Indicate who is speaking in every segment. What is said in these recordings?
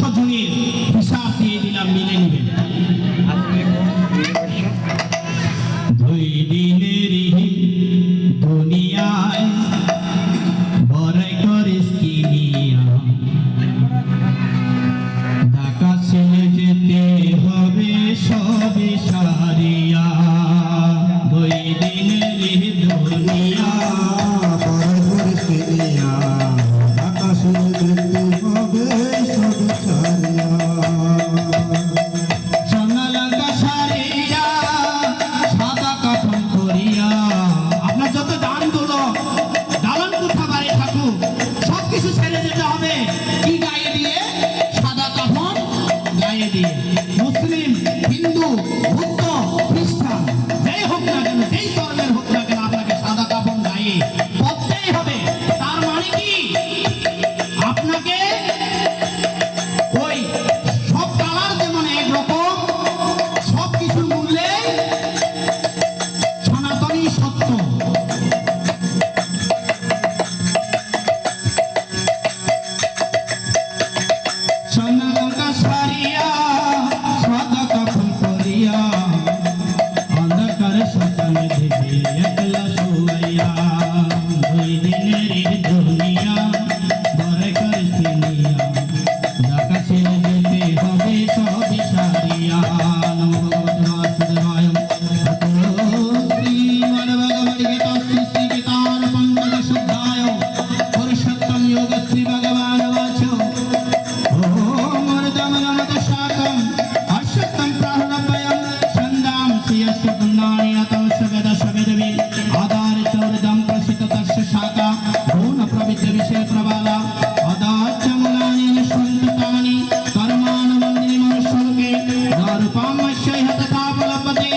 Speaker 1: ছজনের হিসাব দিয়ে দিলাম মিলে নেবেন। या সেই হততা অবলম্বতে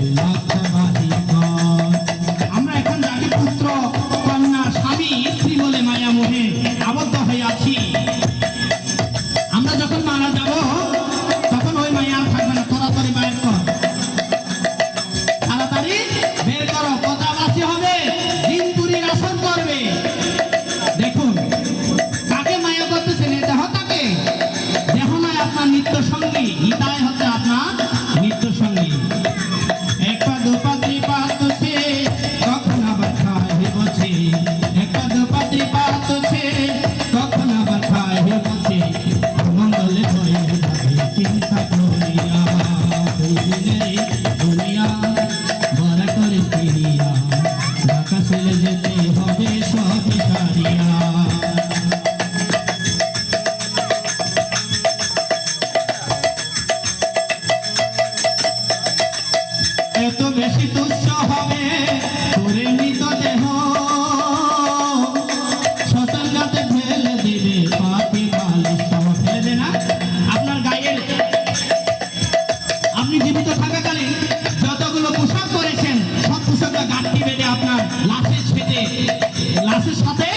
Speaker 1: Gracias. আপনার লাশের সাথে লাশের সাথে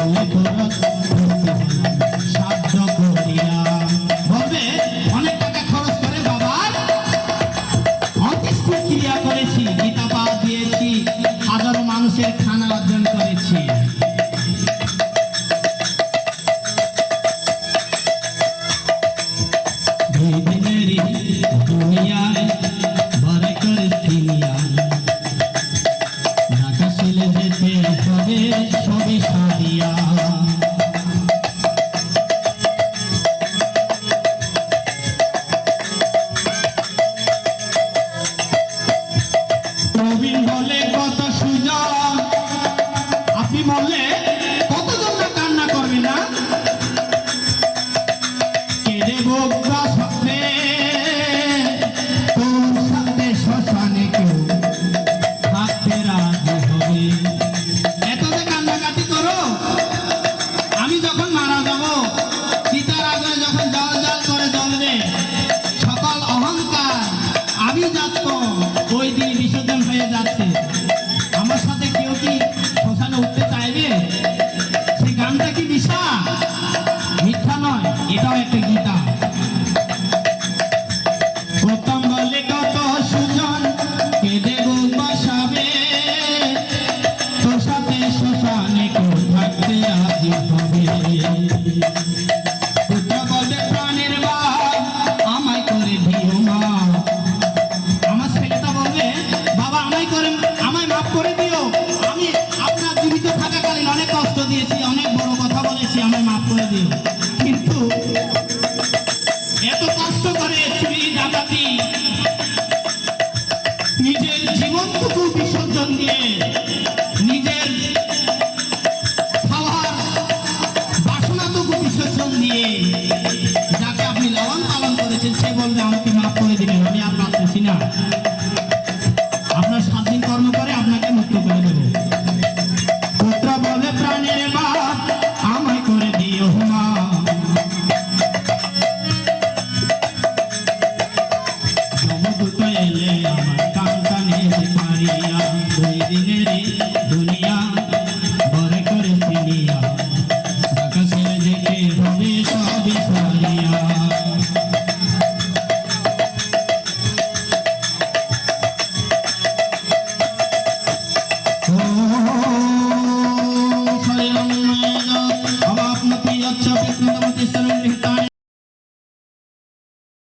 Speaker 1: Thank you.